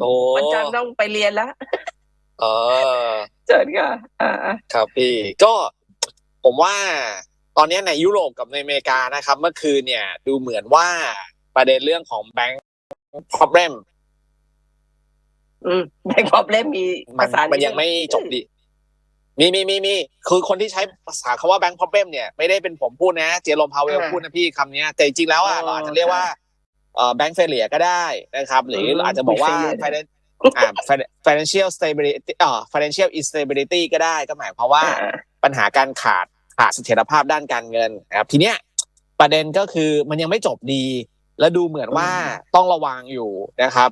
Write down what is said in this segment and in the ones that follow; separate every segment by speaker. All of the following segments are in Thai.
Speaker 1: โอ้
Speaker 2: วันจันทร์ต้องไปเรียนแล้ว
Speaker 1: เออ
Speaker 2: เจิดค่ะอ่า
Speaker 1: ครับพี่ก็ผมว่าตอนนี้ในยุโรปกับในอเมริกานะครับ เมื่อคืนเนี่ย ดูเหมือนว่าประเด็นเรื่องของแบงก์ problem
Speaker 2: อืมแบงค์พอบเล่มมี
Speaker 1: มั
Speaker 2: ภานษา
Speaker 1: มันยังไม่จบดิมีมีมีมีคือคนที่ใช้ภาษาคาว่าแบงก์ problem เนี่ยไม่ได้เป็นผมพูดนะ เจอร์โรมพาวเวลพูดนะพี่คำเนี้ยแต่จริงๆแล้วอะเราอาจจะเรียกว่าเอ่อ แบงก์เฟลเลียก็ได้นะครับ หรือเราอาจจะบอกว่า finan- อ่า financial stability อ่า financial instability ก็ได้ก็หมายความว่า
Speaker 2: อ่า
Speaker 1: ปัญหาการขาดขาดเสถียรภาพด้านการเงินนะครับทีเนี้ยประเด็นก็คือมันยังไม่จบดี และดูเหมือนว่าต้องระวังอยู่นะครับ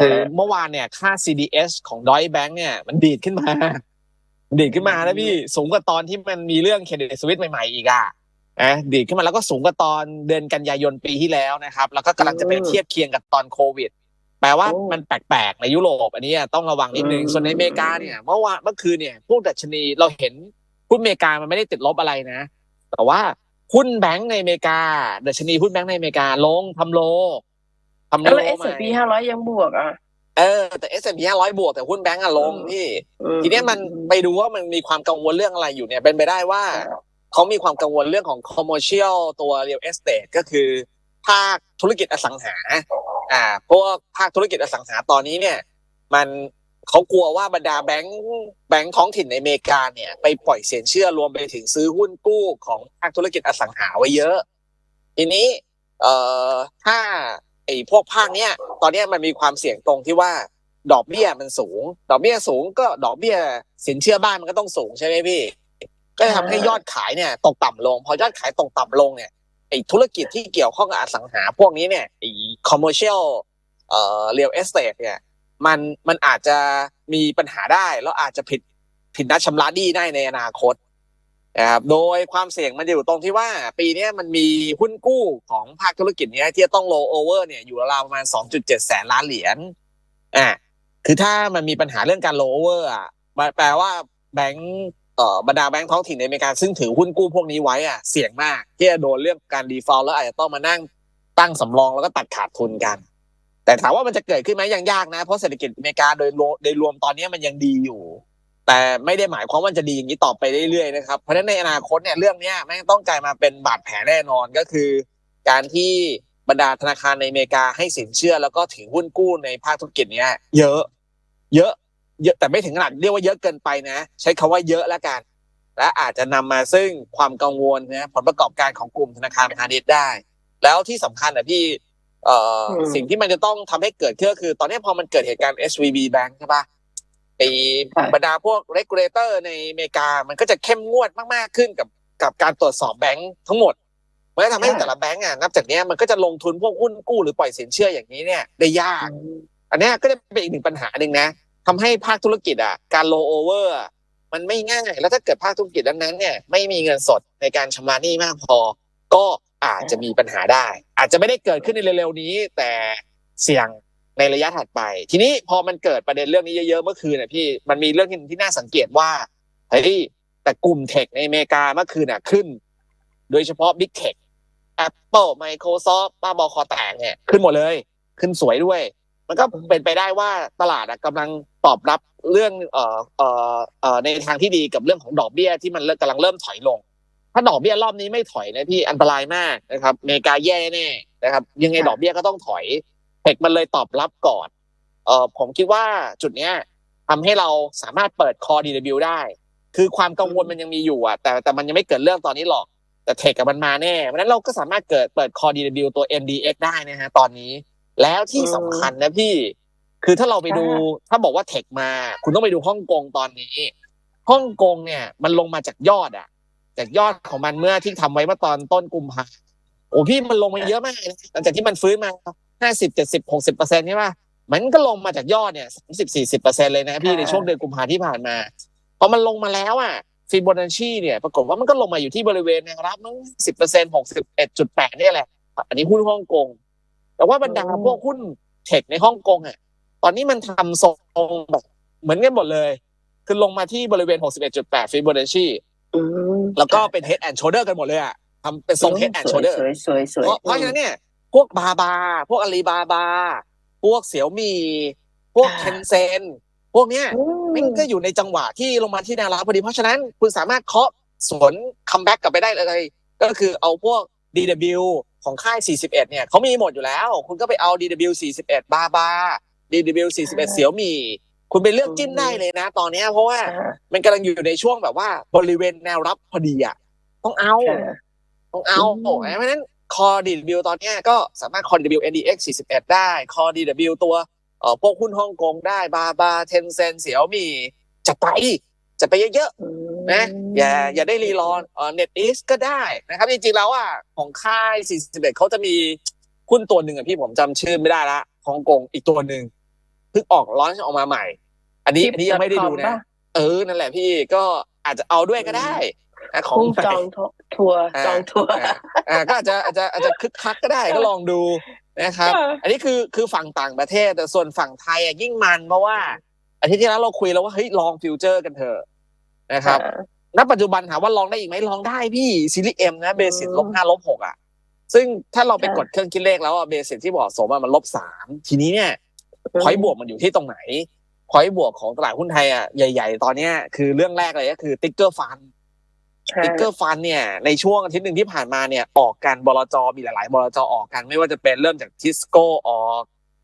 Speaker 1: คือเมื่อวานเนี่ยค่า CDS ของ Deutsche Bank เนี่ยมันดีดขึ้นมามันดีดขึ้นมานะพี่สูงกว่าตอนที่มันมีเรื่องเครดิตสวิตใหม่ๆอีกอะ นะดีดขึ้นมาแล้วก็สูงกว่าตอนเดือนกันยายนปีที่แล้วนะครับ แล้วก็กำลังจะไปเทียบเคียงกับตอนโควิด แปลว่ามันแปลกๆ ในยุโรปอันนี้ต้องระวังนิดนึงส่วนในอเมริกาเนี่ยเมื่อวานเมื่อคืนเนี่ยพวกดัชนีเราเห็นหุ้นอเมริกามันไม่ได้ติดลบอะไรนะ แต่ว่าหุ้นแบงก์ในอเมริกาดัชนีหุ้นแบงก์ในอเมริกาลงทำโลทำโล
Speaker 2: แล้วเอส
Speaker 1: ใหม่
Speaker 2: พีห้าร้อยยังบวกอะ
Speaker 1: เออแต่ S&P 500บวกแต่หุ้นแบงก์อะลง
Speaker 2: อืม
Speaker 1: พี่
Speaker 2: อื
Speaker 1: ทีเนี้ยมันไปดูว่ามันมีความกังวลเรื่องอะไรอยู่เนี่ยเป็นไปได้ว่า เขามีความกังวลเรื่องของ commercial ตัว real estate ก็คือ ภาคธุรกิจอสังหา อ่าเพราะว่าภาคธุรกิจอสังหาตอนนี้เนี่ย มันเขากลัวว่าบรรดาแบงก์แบงก์ท้องถิ่นในอเมริกาเนี่ยไปปล่อยเสินเชื่อรวมไปถึงซื้อหุ้นกู้ของภาคธุรกิจอสังหาไว้เยอะ ทีนี้ เอ่อถ้าไอ้พวกภาคเนี้ยตอนเนี้ยมันมีความเสี่ยงตรงที่ว่าดอกเบี้ยมันสูง ดอกเบี้ยสูงก็ดอกเบี้ยสินเชื่อบ้านมันก็ต้องสูงใช่ไหมพี่ ก็จะทำให้ยอดขายเนี่ยตกต่ำลง พอยอดขายตกต่ำลงเนี่ยไอ้ธุรกิจที่เกี่ยวข้องกับอสังหาพวกนี้เนี่ยไอ้ commercial เอ่อ real estate เนี่ยมันมันอาจจะมีปัญหาได้ แล้วอาจจะผิดผิดนัดชำระหนี้ได้ในอนาคตนะครับโดยความเสี่ยงมันอยู่ตรงที่ว่า ปีนี้มันมีหุ้นกู้ของภาคธุรกิจเนี้ยที่จะต้อง roll over เนี่ยอยู่ราวๆประมาณ 2.7 แสนล้านเหรียญอ่าคือถ้ามันมีปัญหาเรื่องการ roll over อะแปลว่าแบงก์ บรรดาแบงก์ท้องถิ่นในอเมริกาซึ่งถือหุ้นกู้พวกนี้ไว้อะเสี่ยงมากที่จะโดนเรื่องการ default แล้วอาจจะต้องมานั่งตั้งสำรองแล้วก็ตัดขาดทุนกัน แต่ถามว่ามันจะเกิดขึ้นไหมยังยากนะ เพราะเศรษฐกิจอเมริกาโดยรวมโดยรวมตอนนี้มันยังดีอยู่ แต่ไม่ได้หมายความว่าจะดีอย่างนี้ต่อไปเรื่อยๆนะครับเพราะฉะนั้นในอนาคตเนี่ยเรื่องนี้แม่งต้องกลายมาเป็นบาดแผลแน่นอนก็คือ การที่บรรดาธนาคารในอเมริกาให้สินเชื่อแล้วก็ถือหุ้นกู้ในภาคธุรกิจเนี้ยเยอะ เยอะ เยอะแต่ไม่ถึงขนาดเรียกว่าเยอะเกินไปนะ ใช้คำว่าเยอะแล้วกัน และอาจจะนำมาซึ่งความกังวลนะผลประกอบการของกลุ่มธนาคารพาณิชย์ได้ แล้วที่สำคัญนะพี่เอ่ออ
Speaker 2: ม
Speaker 1: สิ่งที่มันจะต้องทำให้เกิดขึ้นก็คือ ตอนนี้พอมันเกิดเหตุการณ์ SVB Bank ใช่ปะไอ้บรรดาพวก regulator ในอเมริกา มันก็จะเข้มงวดมากๆขึ้นกับกับการตรวจสอบแบงค์ทั้งหมดมันก็ทำให้แต่ละแบงก์อะนับจากเนี้ยมันก็จะลงทุนพวกหุ้นกู้หรือปล่อยสินเชื่ออย่างนี้เนี่ยได้ยาก อันเนี้ยก็จะเป็นอีกหนึ่งปัญหาหนึ่งนะ ทำให้ภาคธุรกิจอะการ roll over อะมันไม่ง่ายแล้วถ้าเกิดภาคธุรกิจนั้นเนี่ยไม่มีเงินสดในการชำระหนี้มากพอ ก็อาจจะมีปัญหาได้ อาจจะไม่ได้เกิดขึ้นในเร็วๆนี้ แต่เสี่ยงในระยะถัดไป ทีนี้พอมันเกิดประเด็นเรื่องนี้เยอะๆเมื่อคืนน่ะพี่มันมีเรื่องที่น่าสังเกตว่าเฮ้ยแต่กลุ่มเทคในอเมริกาเมื่อคืนอะขึ้น โดยเฉพาะ Big Tech Apple Microsoft ป้าบอคอแตกเนี่ยขึ้นหมดเลย ขึ้นสวยด้วย มันก็เป็นไปได้ว่าตลาดอะกำลังตอบรับเรื่องเอ่อเอ่อเอ่อในทางที่ดีกับเรื่องของดอกเบี้ยที่มันเริ่มกำลังเริ่มถอยลง ถ้าดอกเบี้ยรอบนี้ไม่ถอยนะพี่อันตรายมากนะครับอเมริกาแย่แน่นะครับ ยังไง
Speaker 2: ค่ะ
Speaker 1: ดอกเบี้ยก็ต้องถอยเทคมันเลยตอบรับก่อนเอ่อผมคิดว่าจุดเนี้ยทำให้เราสามารถเปิดคอ DW ได้ คือความกังวลมันยังมีอยู่อะแต่แต่มันยังไม่เกิดเรื่องตอนนี้หรอก แต่เทคกับมันมาแน่เพราะฉะนั้นเราก็สามารถเกิดเปิดคอ DW ตัว MDX ได้นะฮะตอนนี้ แล้วที่สำคัญนะพี่ คือถ้าเราไปดูถ้าบอกว่าเทคมา คุณต้องไปดูฮ่องกงตอนนี้ฮ่องกงเนี่ย มันลงมาจากยอดอะจากยอดของมันเมื่อที่ทำไว้เมื่อตอนต้นกุมภาโอ้พี่มันลงมาเยอะมากนะหลังจากที่มันฟื้นมาห้าสิบเจ็ดสิบหกสิบเปอร์เซ็นต์ใช่ป่ะมันก็ลงมาจากยอดเนี่ยสามสิบสี่สิบเปอร์เซ็นต์เลยนะพี่ในช่วงเดือนกุมภาที่ผ่านมาพอมันลงมาแล้วอะฟิโบนัชชีเนี่ยปรากฏว่ามันก็ลงมาอยู่ที่บริเวณแนวรับมั้งสิบเปอร์เซ็นต์หกสิบเอ็ดจุดแปดนี่ยแหละ อันนี้หุ้นฮ่องกง แต่ว่าบรรดาพวกหุ้นเทคในฮ่องกงอะ ตอนนี้มันทำทรงแบบเหมือนกันหมดเลย คือลงมาที่บริเวณ 61.8ฟิโบนัชชี
Speaker 2: อืม
Speaker 1: แล้วก็เป็น head and shoulder กันหมดเลยอะทำเป็นทรง head and shoulder
Speaker 2: สวยสวยสวย
Speaker 1: เพราะเพราะฉะนั้นเนี่ย พวกบาบา พวกอาลีบาบา พวกเสี่ยวมี พวก
Speaker 2: ค่ะ
Speaker 1: เคนเซนพวกเนี้ย
Speaker 2: อืม
Speaker 1: มันก็อยู่ในจังหวะที่ลงมาที่แนวรับพอดี เพราะฉะนั้นคุณสามารถเคาะสวนคัมแบ็กกลับไปได้เลย ก็คือเอาพวก DW ของค่าย 41 เนี่ยเขามีหมดอยู่แล้ว คุณก็ไปเอา DW 41 บาบา DW 41เสี่ยวมีคุณไปเลือกจิ้มได้เลยนะ ตอนเนี้ยเพราะว่า
Speaker 2: ค่ะ
Speaker 1: มันกำลังอยู่ในช่วงแบบว่าบริเวณแนวรับพอดีอะต้องเอา
Speaker 2: ค่ะ
Speaker 1: ต้องเอา
Speaker 2: อืม
Speaker 1: เพราะฉะนั้นคอ DW ตอนเนี้ยก็สามารถคอ DW NDX 41 ได้คอ DW ตัวเอ่อพวกหุ้นฮ่องกงได้บาบาเทนเซนเสี่ยวมีจะไป จะไปเยอะๆนะอย่าอย่าได้รีรอเอ่อ Net East ก็ได้นะครับ จริงๆแล้วอะของค่าย 41เขาจะมีหุ้นตัวหนึ่งอะพี่ผมจำชื่อไม่ได้ละฮ่องกงอีกตัวหนึ่งเพิ่งออกร้อนออกมาใหม่ อันนี้อันนี้ยังไม่ได้ดูนะ เออนั่นแหละพี่ก็อาจจะเอาด้วยก็ได้นะของ
Speaker 2: พุ่ง
Speaker 1: ใหม่
Speaker 2: จองทัวร์
Speaker 1: อ่า
Speaker 2: จองทัวร์
Speaker 1: อ่าอ่าก็อาจจะอาจจะอาจจะคึกคักก็ได้ก็ลองดูนะครับ อันนี้คือคือฝั่งต่างประเทศแต่ส่วนฝั่งไทยอะยิ่งมันเพราะว่า อาทิตย์ที่แล้วเราคุยแล้วว่าเฮ้ยลองฟิวเจอร์กันเถอะนะครับณปัจจุบันถามว่าลองได้อีกไหมลองได้พี่ซีรีส์เอ็มนะเบสิกลบห้าลบหกอะ ซึ่งถ้าเราไปกดเครื่องคิดเลขแล้วอะเบสิกที่เหมาะสมอะมันลบสามทีนี้เนี่ยพอยบวกมันอยู่ที่ตรงไหนพอยบวกของตลาดหุ้นไทยอะใหญ่ ๆ ตอนเนี้ยคือเรื่องแรกเลยก็คือติ๊กเกอร์ฟันติ๊กเกอร์ฟันเนี่ยในช่วงอาทิตย์หนึ่งที่ผ่านมาเนี่ยออกกันบลจมีหลาย ๆบลจออกกันไม่ว่าจะเป็นเริ่มจากทิสโก้ออก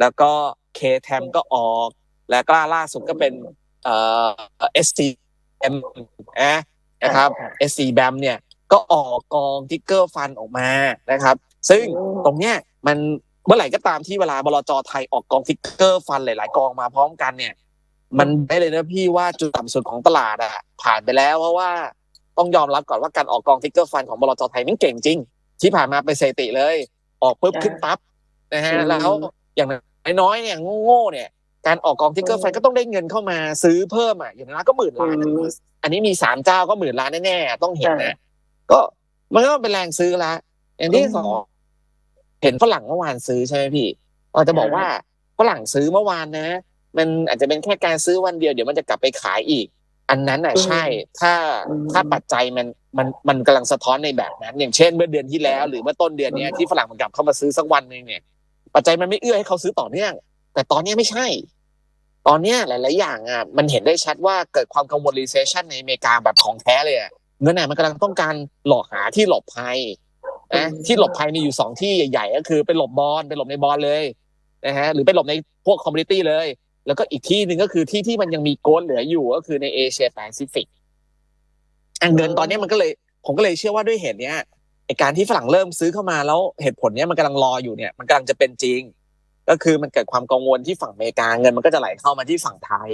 Speaker 1: แล้วก็เคแทมก็ออก แล้วก็ล่าสุดก็เป็นเอ่อเอสซีเอ็มนะครับเอสซีแบมเนี่ยก็ออกกองติ๊กเกอร์ฟันออกมานะครับ ซึ่งตรงเนี้ยมันเมื่อไหร่ก็ตามที่เวลาบลจไทยออกกองฟิกเกอร์ฟันหลาย ๆ กองมาพร้อมกันเนี่ย มันได้เลยนะพี่ว่าจุดต่ำสุดของตลาดอะผ่านไปแล้วเพราะว่าต้องยอมรับก่อนว่าการออกกองฟิกเกอร์ฟันของบลจไทยมันเก่งจริง ที่ผ่านมาเป็นสถิติเลย ออกปุ๊บขึ้นปั๊บนะฮะแล้วอย่างน้อยๆเนี่ยโง่ๆเนี่ย การออกกองฟิกเกอร์ฟันก็ต้องได้เงินเข้ามาซื้อเพิ่มอะอย่างน้อยก็หมื่นล้านอะอันนี้มีสามเจ้าก็หมื่นล้านแน่ๆต้องเห็นนะก็มันก็เป็นแรงซื้อละอย่างที่สองเห็นฝรั่งเมื่อวานซื้อใช่ไหมพี่เราจะบอกว่าฝรั่งซื้อเมื่อวานนะ มันอาจจะเป็นแค่การซื้อวันเดียวเดี๋ยวมันจะกลับไปขายอีก อันนั้นอะใช่ ถ้าถ้าปัจจัยมันมันมันกำลังสะท้อนในแบบนั้น อย่างเช่น เมื่อเดือนที่แล้ว หรือเมื่อต้นเดือนเนี้ยที่ฝรั่งมันกลับเข้ามาซื้อสักวันหนึ่งเนี่ยปัจจัยมันไม่เอื้อให้เขาซื้อต่อเนื่อง แต่ตอนเนี้ยไม่ใช่ ตอนเนี้ยหลาย ๆ อย่างอะมันเห็นได้ชัดว่าเกิดความกังวล recession ในอเมริกาแบบของแท้เลยอะเงินไหนมันกำลังต้องการหลอกหาที่หลบภัยนะที่หลบภัยมีอยู่สองที่ใหญ่ ๆ ก็คือไปหลบบอลไปหลบในบอลเลยนะฮะหรือไปหลบในพวกคอมมูนิตี้เลย แล้วก็อีกที่หนึ่งก็คือที่ที่มันยังมีโกลเหลืออยู่ก็คือในเอเชียแปซิฟิกอะเงินตอนนี้มันก็เลย ผมก็เลยเชื่อว่าด้วยเหตุเนี้ยไอการที่ฝรั่งเริ่มซื้อเข้ามาแล้วเหตุผลเนี้ยมันกำลังรออยู่เนี่ย มันกำลังจะเป็นจริง ก็คือมันเกิดความกังวลที่ฝั่งอเมริกาเงินมันก็จะไหลเข้ามาที่ฝั่งไทย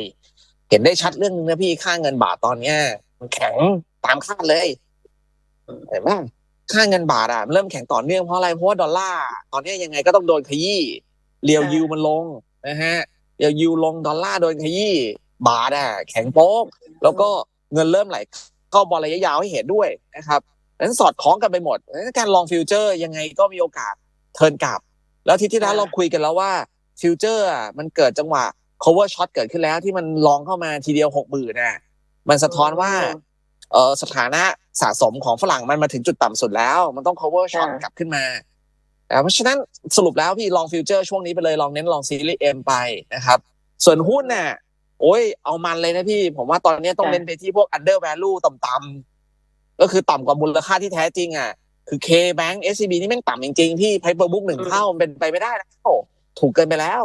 Speaker 1: เห็นได้ชัดเรื่องนึงนะพี่ค่าเงินบาทตอนเนี้ย มันแข็งตามคาดเลยเห็นไหมค่าเงินบาทอะเริ่มแข็งต่อเนื่องเพราะอะไรเพราะว่าดอลลาร์ตอนนี้ยังไงก็ต้องโดนขยี้เรียวยูมันลงนะฮะเรียวยูลงดอลลาร์โดนขยี้บาทอะ แข็งโป๊กแล้วก็เงินเริ่มไหลเข้าบอลระยะยาวให้เห็นด้วยนะครับนั้นสอดคล้องกันไปหมด การลองฟิวเจอร์ยังไงก็มีโอกาสเทินกลับ แล้วอาที่ที่แล้วเราคุยกันแล้วว่าฟิวเจอร์อะมันเกิดจังหวะ cover shot เกิดขึ้นแล้วที่มันลองเข้ามาทีเดียวหกหมื่นน่ะมันสะท้อนว่าเออสถานะสะสมของฝรั่งมันมาถึงจุดต่ำสุดแล้ว มันต้อง cover shot
Speaker 2: ค่ะ
Speaker 1: กลับขึ้นมาอ่าเพราะฉะนั้นสรุปแล้วพี่ลองฟิวเจอร์ช่วงนี้ไปเลยลองเน้นลองซีรีส์เอ็มไปนะครับ ส่วนหุ้นน่ะโอ้ยเอามันเลยนะพี่ ผมว่าตอนนี้ต้อง
Speaker 2: ค่ะ
Speaker 1: เน้นไปที่พวก under value ต่ำๆก็คือต่ำกว่ามูลค่าที่แท้จริงอะ คือ K Bank SCB นี่แม่งต่ำจริงๆพี่ Paper Book หนึ่ง
Speaker 2: อืม
Speaker 1: เท่ามันเป็นไปไม่ได้แล้วถูกเกินไปแล้ว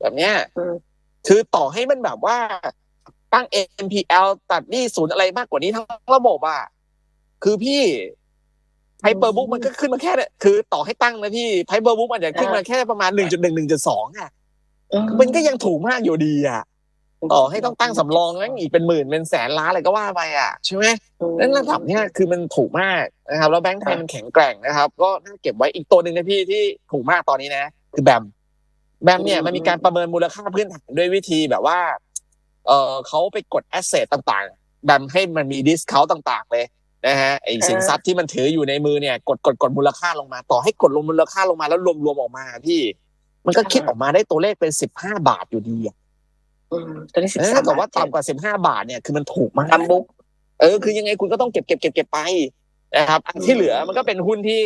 Speaker 1: แบบเนี้ย
Speaker 2: อืม
Speaker 1: คือต่อให้มันแบบว่าตั้ง NPL ตัดหนี้ศูนย์อะไรมากกว่านี้ทั้งระบบอะคือพี่ไพเปอร์บุ๊กมันก็ขึ้นมาแค่เนี่ยคือต่อให้ตั้งนะพี่ไพเปอร์บุ๊กมันจะขึ้นมาแค่ประมาณหนึ่งจุดหนึ่งหนึ่งจุดสองอะมันก็ยังถูกมากอยู่ดีอะ ต่อให้ต้องตั้งสำรองนั่งอีกเป็นหมื่นเป็นแสนล้านอะไรก็ว่าไปอะใช่ไหมนั้นระดับเนี้ยคือมันถูกมากนะครับ แล้วแบงก์ไทยมันแข็งแกร่งนะครับ ก็น่าเก็บไว้อีกตัวหนึ่งนะพี่ที่ถูกมากตอนนี้นะ คือแบมแบมเนี่ย
Speaker 2: อืม
Speaker 1: มันมีการประเมินมูลค่าพื้นฐานด้วยวิธีแบบว่า เออเขาไปกดแอสเซทต่างๆแบมให้มันมีดิสคาวต่างๆ เลยนะฮะไอสินทรัพย์ที่มันถืออยู่ในมือเนี่ย กดกดกดมูลค่าลงมา ต่อให้กดลงมูลค่าลงมาแล้วรวมรวมๆออกมาพี่ มันก็คิดออกมาได้ตัวเลขเป็นสิบห้าบาทอยู่ดีอะ
Speaker 2: อืม ตัวนี้สิบ
Speaker 1: เออ
Speaker 2: สาม
Speaker 1: แต่ว่าต่ำกว่าสิบห้าบาทเนี่ยคือมันถูกมาก
Speaker 2: ตามบุ๊ก
Speaker 1: เออคือยังไงคุณก็ต้องเก็บเก็บเก็บเก็บไปนะครับอันที่เหลือมันก็เป็นหุ้นที่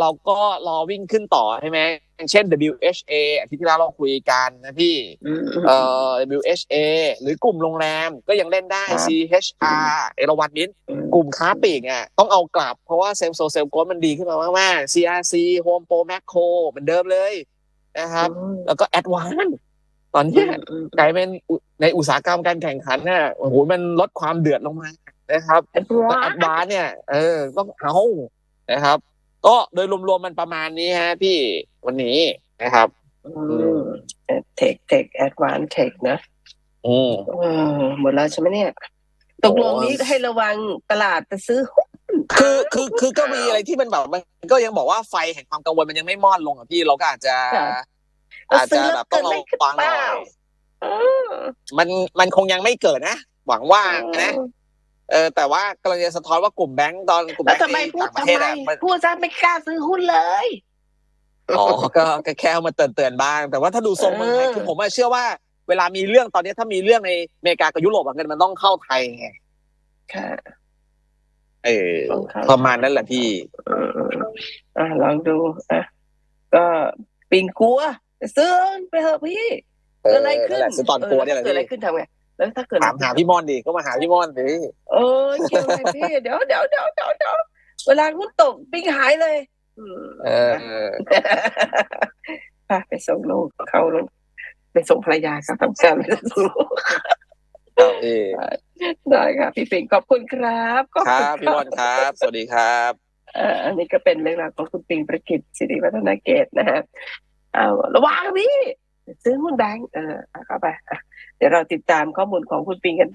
Speaker 1: เราก็รอวิ่งขึ้นต่อใช่ไหมอย่างเช่น WHA อาทิตย์ที่แล้วเราคุยกันนะพี่
Speaker 2: อืม
Speaker 1: เอ่อ WHA หรือกลุ่มโรงแรมก็ยังเล่นได้
Speaker 2: ครับ
Speaker 1: CHR เอราวันนิดกลุ่มค้าปลีกอะต้องเอากลับเพราะว่าเซลล์โซเซลโกลมันดีขึ้นมามากๆ CRC Home Pro Macro เหมือนเดิมเลยนะครับ แล้วก็ Advance ตอน เนี้ยกลายเป็นอุในอุตสาหกรรมการแข่งขันเนี่ยโอ้โหมันลดความเดือดลงมานะครับ
Speaker 2: แอด
Speaker 1: แล้ว
Speaker 2: วา
Speaker 1: แอ
Speaker 2: น์
Speaker 1: ดวานเนี่ย เออต้องเอานะครับ ก็โดยรวมๆมันประมาณนี้ฮะพี่วันนี้นะครับ
Speaker 2: เทคเทคแอดวานเทคนะ
Speaker 1: อืม
Speaker 2: เออหมดแล้วใช่ไหมเนี่ยตกลงนี้ให้ระวังตลาดไปซื้อหุ้น
Speaker 1: คือคือคือก็มีอะไรที่มันแบบมันก็ยังบอกว่าไฟแห่งความกังวลมันยังไม่มอดลงอะพี่เราก็อาจจะ อาจจะแบบต้องระวังหน่อย
Speaker 2: เออ
Speaker 1: มันมันคงยังไม่เกิดนะ หวังว่านะเออแต่ว่ากำลังจะสะท้อนว่ากลุ่มแบงก์ตอนกลุ่ม
Speaker 2: แล้
Speaker 1: แบ
Speaker 2: ว
Speaker 1: งก์
Speaker 2: ทำไม
Speaker 1: ใน
Speaker 2: พูด
Speaker 1: ต่างประ
Speaker 2: ทำ
Speaker 1: เทศ
Speaker 2: ไม
Speaker 1: อะมัน
Speaker 2: พูดซะไม่กล้าซื้อหุ้นเลย
Speaker 1: อ๋อก็ก็แค่เอามาเตือนเตือนๆบ้าง แต่ว่าถ้าดูทรงเมืองไทย
Speaker 2: เออ
Speaker 1: คือผมว่าเชื่อว่าเวลามีเรื่องตอนนี้ถ้ามีเรื่องในอเมริกากับยุโรปอะเงินมันต้องเข้าไทยไง
Speaker 2: ค่ะ
Speaker 1: เออ
Speaker 2: ต้องเข้า
Speaker 1: ประมาณนั้นแหละพี่
Speaker 2: เอออะลองดูอะก็ปิงกลัว ซื้อไปเถอะพี่
Speaker 1: เออ
Speaker 2: เกิดอะไรขึ้น
Speaker 1: นั่นแหละซื้อตอนกลัวเนี่ยแหละ
Speaker 2: เกิดอะไร
Speaker 1: พี่
Speaker 2: ขึ้นทำไงแล้วถ้าเกิด
Speaker 1: ถามหาพี่มอนดิก็มาหาพี่มอนดิ
Speaker 2: เออเกี่ยวอะไรพี่เดี๋ยวเดี๋ยวเดี๋ยวเดี๋ยวเดี๋ยวเวลาหุ้นตกปิงหายเลยอืม
Speaker 1: เออ
Speaker 2: พาไปส่งลูกเข้าลงไปส่งภรรยาครับทำงานไปส่งลูก
Speaker 1: ครับพี่
Speaker 2: ได้ค่ะพี่ปิงขอบคุณครับขอบ
Speaker 1: ค
Speaker 2: ณ
Speaker 1: รับพี่มอนครับ สวัสดีครับ
Speaker 2: เอ่ออันนี้ก็เป็นเรื่องราวของคุณปิงประกิตสิริวัฒนาเกตนะฮะ เออระวังพี่ซื้อหุ้นแบงก์เออเข้าไป เดี๋ยวเราติดตามข้อมูลของคุณปิงกัน